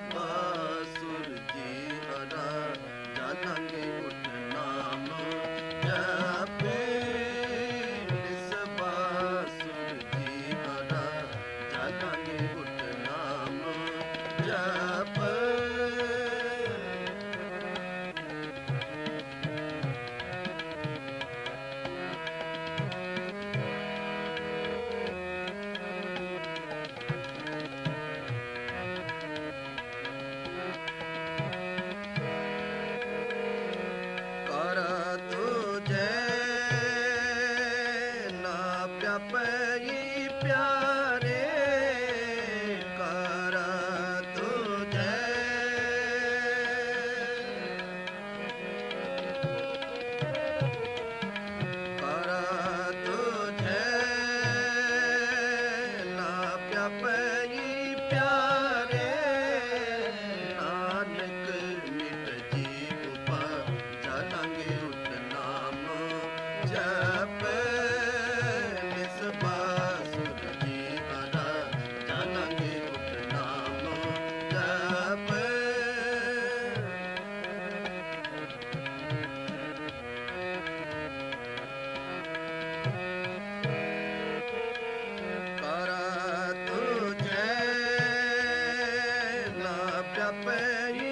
Bye. ਪਈ ਪਿਆਰੇ ਕਰ ਕਰ ਤੁਝੇ ਨਾ ਪਈ Yeah.